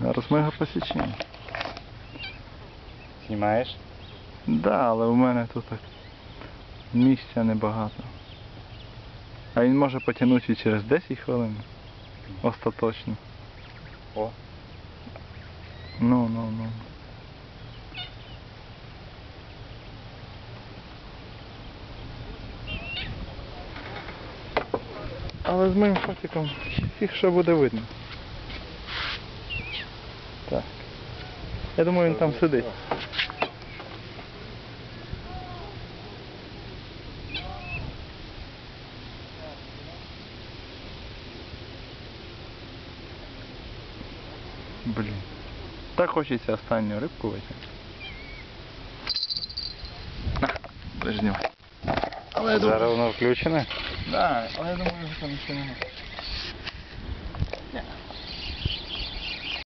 Зараз ми його посічемо. Знімаєш? Да, але у мене тут так місця небагато. А він може потягнути через 10 хвилин. Остаточно. О. Ну, ну, ну. Але з моїм фотиком фіг що буде видно. Так. Я думаю, він там сидить. Блін. Так хочеться останню рибку витягнути. Але Зараз воно включене. да, але я думаю, що там ще немає.